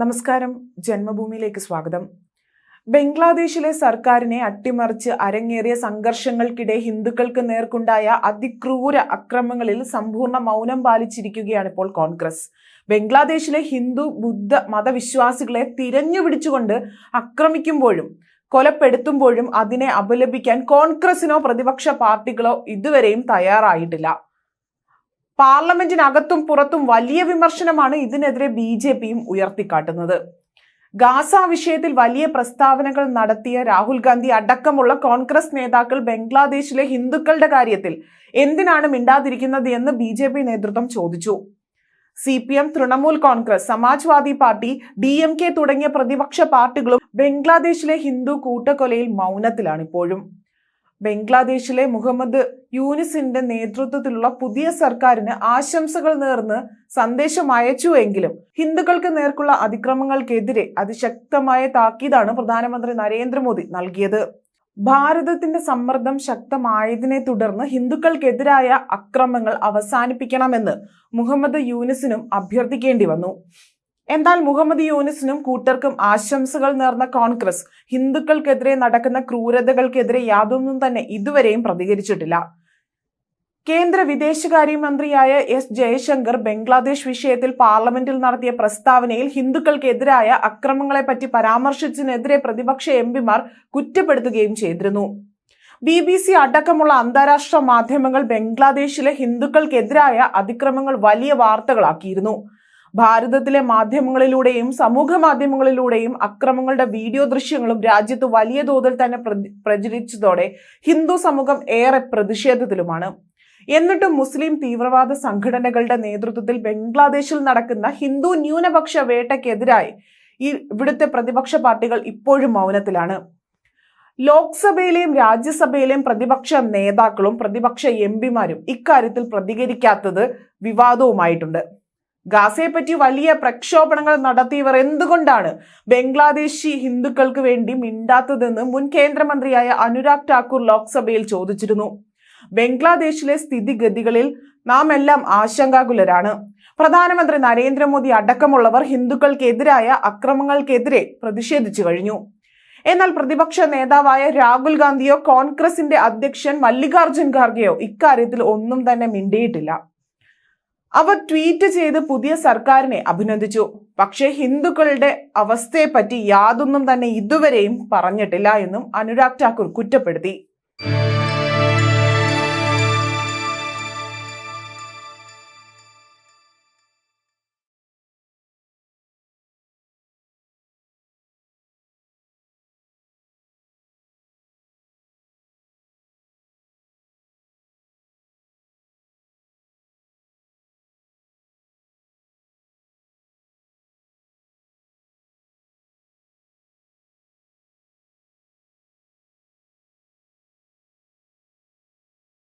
നമസ്കാരം. ജന്മഭൂമിയിലേക്ക് സ്വാഗതം. ബംഗ്ലാദേശിലെ സർക്കാരിനെ അട്ടിമറിച്ച് അരങ്ങേറിയ സംഘർഷങ്ങൾക്കിടെ ഹിന്ദുക്കൾക്ക് നേർക്കുണ്ടായ അതിക്രൂര അക്രമങ്ങളിൽ സമ്പൂർണ മൗനം പാലിച്ചിരിക്കുകയാണ് ഇപ്പോൾ കോൺഗ്രസ്. ബംഗ്ലാദേശിലെ ഹിന്ദു ബുദ്ധ മതവിശ്വാസികളെ തിരഞ്ഞുപിടിച്ചുകൊണ്ട് ആക്രമിക്കുമ്പോഴും കൊലപ്പെടുത്തുമ്പോഴും അതിനെ അപലപിക്കാൻ കോൺഗ്രസിനോ പ്രതിപക്ഷ പാർട്ടികളോ ഇതുവരെയും തയ്യാറായിട്ടില്ല. പാർലമെന്റിനകത്തും പുറത്തും വലിയ വിമർശനമാണ് ഇതിനെതിരെ ബി ജെ പിയും ഉയർത്തിക്കാട്ടുന്നത്. ഗാസ വിഷയത്തിൽ വലിയ പ്രസ്താവനകൾ നടത്തിയ രാഹുൽ ഗാന്ധി അടക്കമുള്ള കോൺഗ്രസ് നേതാക്കൾ ബംഗ്ലാദേശിലെ ഹിന്ദുക്കളുടെ കാര്യത്തിൽ എന്തിനാണ് മിണ്ടാതിരിക്കുന്നത് എന്ന് ബി ജെ പി നേതൃത്വം ചോദിച്ചു. C P M Trinamool Congress Samajwadi party D M K തുടങ്ങിയ പ്രതിപക്ഷ പാർട്ടികളും ബംഗ്ലാദേശിലെ ഹിന്ദു കൂട്ടക്കൊലയിൽ മൗനത്തിലാണ് ഇപ്പോഴും ബംഗ്ലാദേശിലെ മുഹമ്മദ് യൂനിസിന്റെ നേതൃത്വത്തിലുള്ള പുതിയ സർക്കാരിന് ആശംസകൾ നേർന്ന് സന്ദേശം അയച്ചു എങ്കിലും ഹിന്ദുക്കൾക്ക് നേർക്കുള്ള അതിക്രമങ്ങൾക്കെതിരെ അതിശക്തമായ താക്കീതാണ് പ്രധാനമന്ത്രി നരേന്ദ്രമോദി നൽകിയത്. ഭാരതത്തിന്റെ സമ്മർദ്ദം ശക്തമായതിനെ തുടർന്ന് ഹിന്ദുക്കൾക്കെതിരായ അക്രമങ്ങൾ അവസാനിപ്പിക്കണമെന്ന് മുഹമ്മദ് യൂനിസിനും അഭ്യർത്ഥിക്കേണ്ടി വന്നു. എന്നാൽ മുഹമ്മദ് യൂനിസിനും കൂട്ടർക്കും ആശംസകൾ നേർന്ന കോൺഗ്രസ് ഹിന്ദുക്കൾക്കെതിരെ നടക്കുന്ന ക്രൂരതകൾക്കെതിരെ യാതൊന്നും തന്നെ ഇതുവരെയും പ്രതികരിച്ചിട്ടില്ല. കേന്ദ്ര വിദേശകാര്യമന്ത്രിയായ എസ് ജയശങ്കർ ബംഗ്ലാദേശ് വിഷയത്തിൽ പാർലമെന്റിൽ നടത്തിയ പ്രസ്താവനയിൽ ഹിന്ദുക്കൾക്കെതിരായ അക്രമങ്ങളെപ്പറ്റി പരാമർശിച്ചതിനെതിരെ പ്രതിപക്ഷ എം പിമാർ കുറ്റപ്പെടുത്തുകയും ചെയ്തിരുന്നു. ബി ബി സി അടക്കമുള്ള അന്താരാഷ്ട്ര മാധ്യമങ്ങൾ ബംഗ്ലാദേശിലെ ഹിന്ദുക്കൾക്കെതിരായ അതിക്രമങ്ങൾ വലിയ വാർത്തകളാക്കിയിരുന്നു. ഭാരതത്തിലെ മാധ്യമങ്ങളിലൂടെയും സമൂഹ മാധ്യമങ്ങളിലൂടെയും അക്രമങ്ങളുടെ വീഡിയോ ദൃശ്യങ്ങളും രാജ്യത്ത് വലിയ തോതിൽ തന്നെ പ്രചരിച്ചതോടെ ഹിന്ദു സമൂഹം ഏറെ പ്രതിഷേധത്തിലുമാണ്. എന്നിട്ടും മുസ്ലിം തീവ്രവാദ സംഘടനകളുടെ നേതൃത്വത്തിൽ ബംഗ്ലാദേശിൽ നടക്കുന്ന ഹിന്ദു ന്യൂനപക്ഷ വേട്ടയ്ക്കെതിരായി ഈ ഇവിടുത്തെ പ്രതിപക്ഷ പാർട്ടികൾ ഇപ്പോഴും മൗനത്തിലാണ്. ലോക്സഭയിലെയും രാജ്യസഭയിലെയും പ്രതിപക്ഷ നേതാക്കളും പ്രതിപക്ഷ എം പിമാരും ഇക്കാര്യത്തിൽ പ്രതികരിക്കാത്തത് വിവാദവുമായിട്ടുണ്ട്. ഗാസയെപ്പറ്റി വലിയ പ്രക്ഷോഭണങ്ങൾ നടത്തിയവർ എന്തുകൊണ്ടാണ് ബംഗ്ലാദേശി ഹിന്ദുക്കൾക്ക് വേണ്ടി മിണ്ടാത്തതെന്ന് മുൻ കേന്ദ്രമന്ത്രിയായ അനുരാഗ് ഠാക്കൂർ ലോക്സഭയിൽ ചോദിച്ചിരുന്നു. ബംഗ്ലാദേശിലെ സ്ഥിതിഗതികളിൽ നാം എല്ലാം ആശങ്കാകുലരാണ്. പ്രധാനമന്ത്രി നരേന്ദ്രമോദി അടക്കമുള്ളവർ ഹിന്ദുക്കൾക്കെതിരായ അക്രമങ്ങൾക്കെതിരെ പ്രതിഷേധിച്ചു കഴിഞ്ഞു. എന്നാൽ പ്രതിപക്ഷ നേതാവായ രാഹുൽ ഗാന്ധിയോ കോൺഗ്രസിന്റെ അധ്യക്ഷൻ മല്ലികാർജുൻ ഖാർഗെയോ ഇക്കാര്യത്തിൽ ഒന്നും തന്നെ മിണ്ടിയിട്ടില്ല. അവർ ട്വീറ്റ് ചെയ്ത് പുതിയ സർക്കാരിനെ അഭിനന്ദിച്ചു. പക്ഷേ ഹിന്ദുക്കളുടെ അവസ്ഥയെ പറ്റി യാതൊന്നും തന്നെ ഇതുവരെയും പറഞ്ഞിട്ടില്ല എന്നും അനുരാഗ് ഠാക്കൂർ കുറ്റപ്പെടുത്തി.